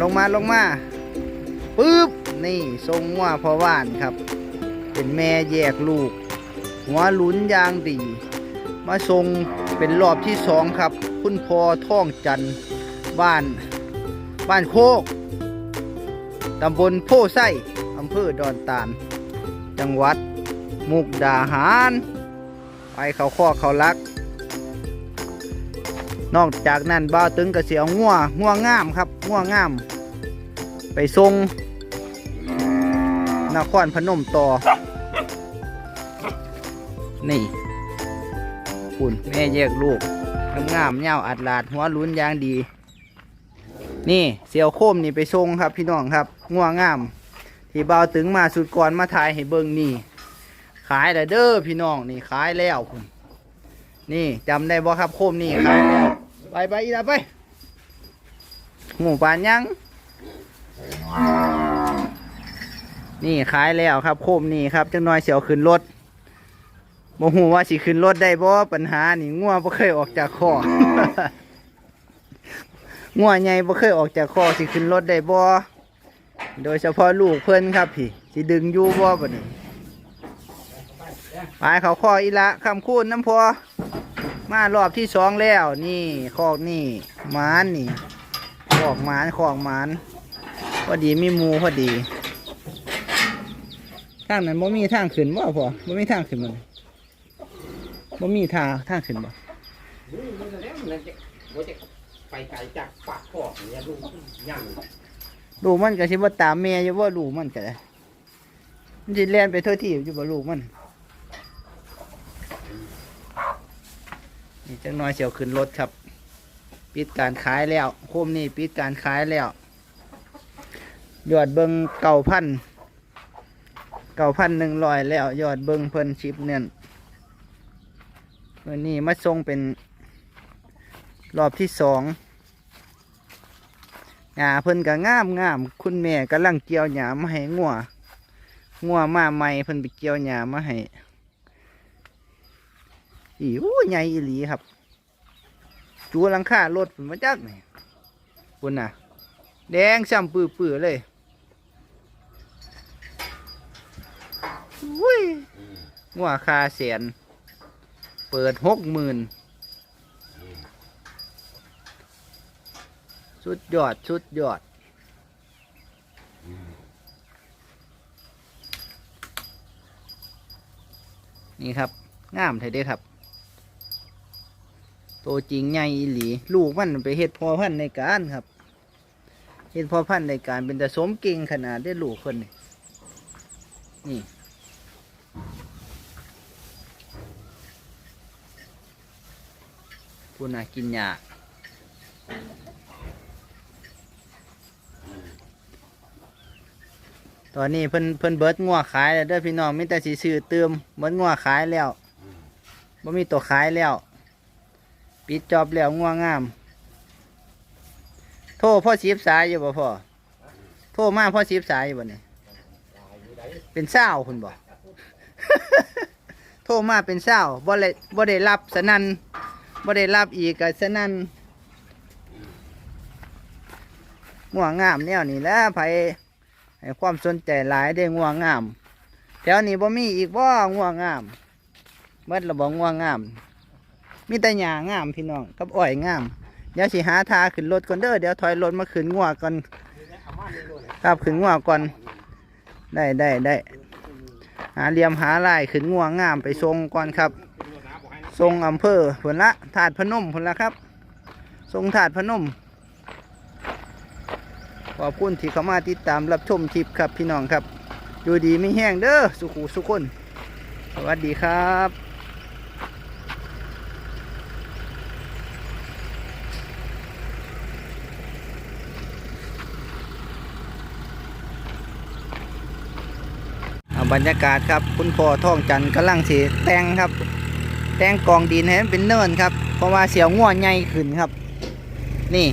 ลงมาลงมาปึ๊บนี่ทรงว่าพอว่านครับ เป็นแม่แยกลูก หัวหลุนยางดี มาทรงเป็นรอบที่สองครับ คุณพอท่องจันบ้าน บ้านโคกตำบลโพไส้อำเภอดอนตาล จังหวัด มุกดาหาร ไปเขาข้อเขาลัก นอกจากนั้นบ่าวตึงกระเสียวงัวงัวงามครับงัวงาม ไปทรงนครพนมต่อ นี่คุณแม่แยกลูกงามเงาอัดลาดหัวลุ้นยางดี นี่เสียวโคมนี่ไปทรงครับพี่น้องครับงัวงาม ที่บ่าวตึงมาสุดก่อนมาถ่ายให้เบิ่งนี่ขายแล้วเด้อพี่น้องนี่ขายแล้วคุณนี่จำได้บ่ครับโคมนี่ขายแล้ว ไปไปอีละไป หมูปานยัง นี่ขายแล้วครับโคมนี่ครับจังน้อยเสียวขึ้นรถบ่ฮู้ว่าสิขึ้นรถได้บ่ปัญหานี่งัวบ่เคยออกจากคอ งัวใหญ่บ่เคยออกจากคอสิขึ้นรถได้บ่โดยเฉพาะลูกเพิ่อนครับพี่สิดึงอยู่บ่บัดนี้ไปเขาคออีละคำคูณน้ำพอ มารอบที่สองแล้วนี่คอกนี่หมานนี่คอกหมานคอกหมานพอดีมีมูพอดีทางนั้นบ่มีทางขึ้นบ่พอบ่มีทางขึ้นมันบ่มีทางทางขึ้นบ่นี่มันจะแล้วมันจะมันจะไปไกลจากปากคอกเนี่ยลูกย่างลูกมันก็สิบ่ตามแม่อยู่บ่ลูกมันก็ได้มันสิแล่นไปทั่วที่อยู่บ่ลูกมันี่จังน้อยเสียวขึ้นรถครับ ปิดการขายแล้วโคมนี่ปิดการขายแล้วยอดเบิงเก่าพันเก่าพันหนึ่งร้อยแล้ว ยอดเบิงเพิ่นชิปเนี่ยวันนี้มาทรงเป็น รอบที่สองหญ้าเพิ่นก็งามงามคุณแม่กำลังเกี่ยวหญ้ามาให้งัวงัวมาใหม่เพิ่นไปเกี่ยวหญ้ามาให้ อีโอ้ใหญ่อีหลีครับ จูหลังคารถผมมาจักนี่คุณน่ะ แดงซ้ำปื้อๆเลยอุ้ยงัวคาเสียนเปิดหกหมื่นสุดยอด สุดยอด นี่ครับ งามไทยได้ครับ ตัวจริงใหญ่อีหลีลูกมันไปเฮ็ดพ่อพันในการครับเฮ็ดพ่อพันในการเป็นแต่สมเก่งขนาดได้ลูกคนนี่นี่พูน่ากินหญ้าตอนนี้เพิ่นเพิ่นเบิร์ดงัวขายแล้วเด้อพี่น้องมีแต่สิซื้อเติมเบิดงัวขายแล้วบ่มีตัวขายแล้ว ปิดจอบแล้วง่วงงาม โทรพ่อชีบสายอยู่บ่พ่อโทรมาพ่อชีบสายอยู่บ่เนี่ยเป็นเศร้าคุณบ่ โทรมาเป็นเศร้าบ่ได้บ่ได้รับสนันบ่ได้รับอีกก็สนันง่วงงามแนวนี้แหล้วไผให้ความสนใจหลายได้ง่วงงาม แถวนี้บ่มีอีกบ่ง่วงงามเมื่อระบ่ง่วงงาม มีแต่หญ้างามพี่น้องกับอ้อยงามเดี๋ยวสิหาทาขึ้นรถก่อนเด้อเดี๋ยวถอยรถมาขึ้นงัวก่อนครับขึ้นงัวก่อนได้ได้ได้หาเหลี่ยมหาลายขึ้นงัวงามไปทรงก่อนครับทรงอำเภอผลละถาดพนมผลละครับทรงถาดพนมขอบคุณที่เข้ามาติดตามรับชมคลิปครับพี่น้องครับ อยู่ดีไม่แห้งเด้อสุขุสุขคน สวัสดีครับ บรรยากาศครับ คุณพ่อท่องจันทร์กำลังสีแตงครับ แตงกองดินให้มันเป็นเนินครับ เพราะว่าเสียวง่วใหญ่ขึ้นครับ นี่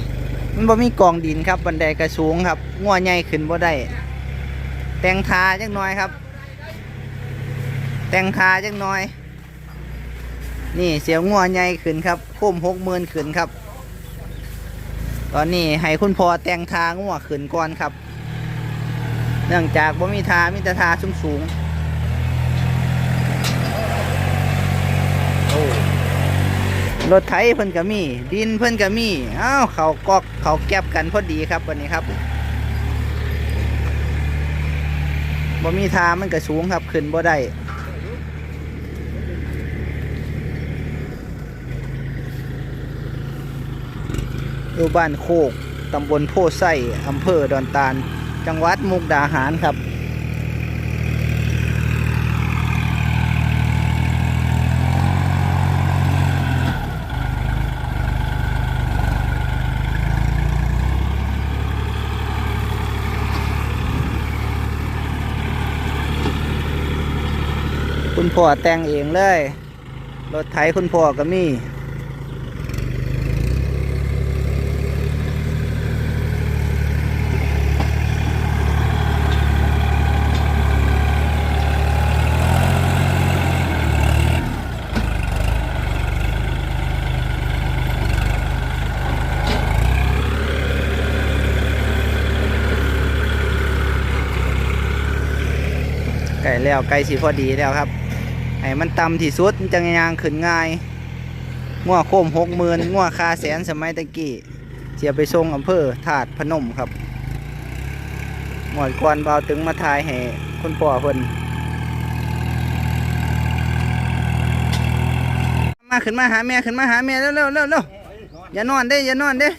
มันบ่มีกองดินครับ บันไดกระสูงครับง่วใหญ่ขึ้นบ่ได้ แตงทาจักน่อยครับ แตงทาจักน่อย นี่เสียวง่วใหญ่ขึ้นครับโค้มหกหมื่นขึ้นครับ ตอนนี้ให้คุณพ่อแตงทางัวขึ้นก่อนครับ เนื่องจากบ่มีทามีแต่ทาสูงสูงรถไถเพิ่นก็มี ดินเพิ่นก็มีอ้าวเขากอกเขาแก็บกันพอดีครับวันนี้ครับบ่มีทามันก็สูงครับขึ้นบ่ได้อยู่บ้านโคกตำบลโพไส้อำเภอดอนตาล จังหวัดมุกดาหารครับ คุณพ่อแต่งเองเลย รถไถคุณพ่อก็มี แล้วไก่สีพอดีแล้วครับให้มันต่ำที่สุดมันจะยางขึ้นง่ายงัวโคมหกหมื่นงัวคาแสนสมัยตะกี้เสียไปส่งอำเภอถาดพนมครับหมวดกวนเบาถึงมาทายให้คุณพ่อเพิ่นมาขึ้นมาหาแม่ขึ้นมาหาแม่เร็วเร็วเร็วเร็วอย่านอนเด้อย่านอนเด้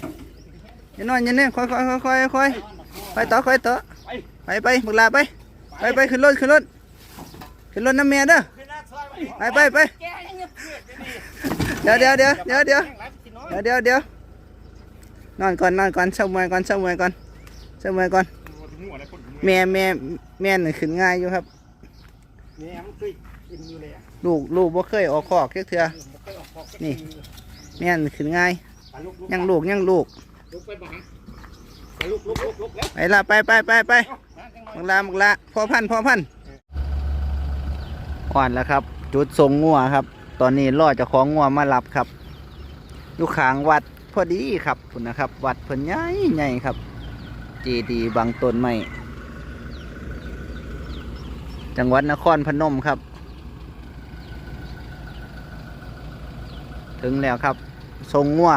อย่านอนอย่าเนี่ยค่อยค่อยค่อยค่อยค่อยค่อยต่อค่อยต่อไปไปบุกลาไปไปไปขึ้นรถขึ้นรถ ขึ้นรถน้ำเมียเด้อไปไปไปเดี๋ยวเดี๋ยวเดี๋ยวเดี๋ยวเดี๋ยวเดี๋ยวเดี๋ยวนอนก่อนนอนก่อนเช้ามวยก่อนเช้ามวยก่อนเช้ามวยก่อนแม่แม่แม่หนึ่งขึ้นง่ายอยู่ครับลูกลูกบ่เคยออกคอกเถื่อนี่แม่นขึ้นง่ายยังลูกยังลูกไปละไปไปไปไปมึงละมึงละพอพันพอพัน อ่อนแล้วครับ จุดทรงงัวครับ ตอนนี้รอจะของงัวมารับครับอยู่ขางวัดพอดีครับคุณนะครับ วัดเพิ่นใหญ่ใหญ่ครับ เจดีบางต้นไม้จังหวัดนครพนมครับ ถึงแล้วครับ ทรงงัว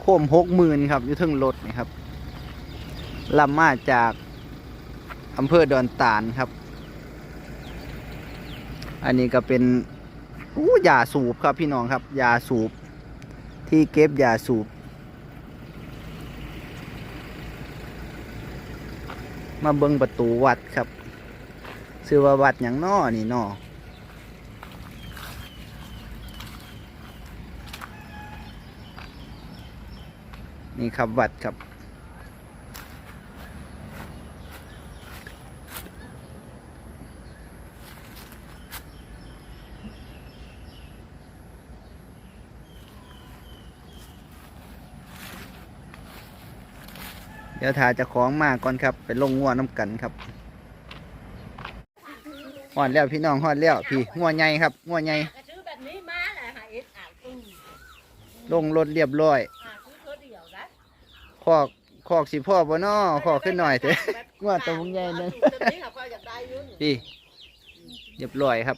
โค้มหกหมื่นครับอยู่เทึงรถนี่ครับลำมาจากอำเภอดอนตาลครับ อันนี้ก็เป็นอู้ยาสูบครับพี่น้องครับยาสูบ ที่เก็บยาสูบ มาเบิงประตูวัดครับชื่อว่าวัดอย่างน้อนี่น้อนี่ครับวัดครับ ดี๋ยวถ่ายจะของมาก่อนครับไปลงงัวน้ำกันครับหอดแล้วพี่น้องหอดแล้วพี่งัวใหญ่ครับงัวใหญ่ก็ซื้อแบบนี้มาแหลอดอ่านตู้ลงรถเรียบร้อยอ่านซื้อตัวเดียวนะคอกคอกสิพ่อบ่น้อคอกขึ้นหน่อยเถอะงัวตัวใหญ่นึงตัวนี้เขาก็อยพี่เรียบร้อยครับ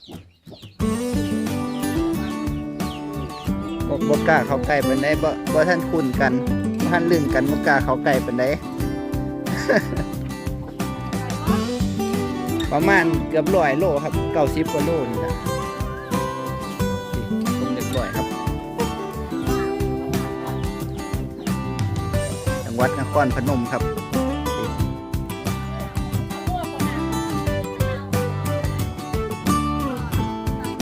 บกบกล้าเขาไก่เป็นได้บ่ท่านคุ้นกันท่านลื่นกันบกล้าเขาไก่เป็นได้ ประมาณเกือบร้อยโลครับเก้าสิบกว่าโลนี่นะนี่ผมเรียบร้อยครับ จังหวัดนครพนมครับ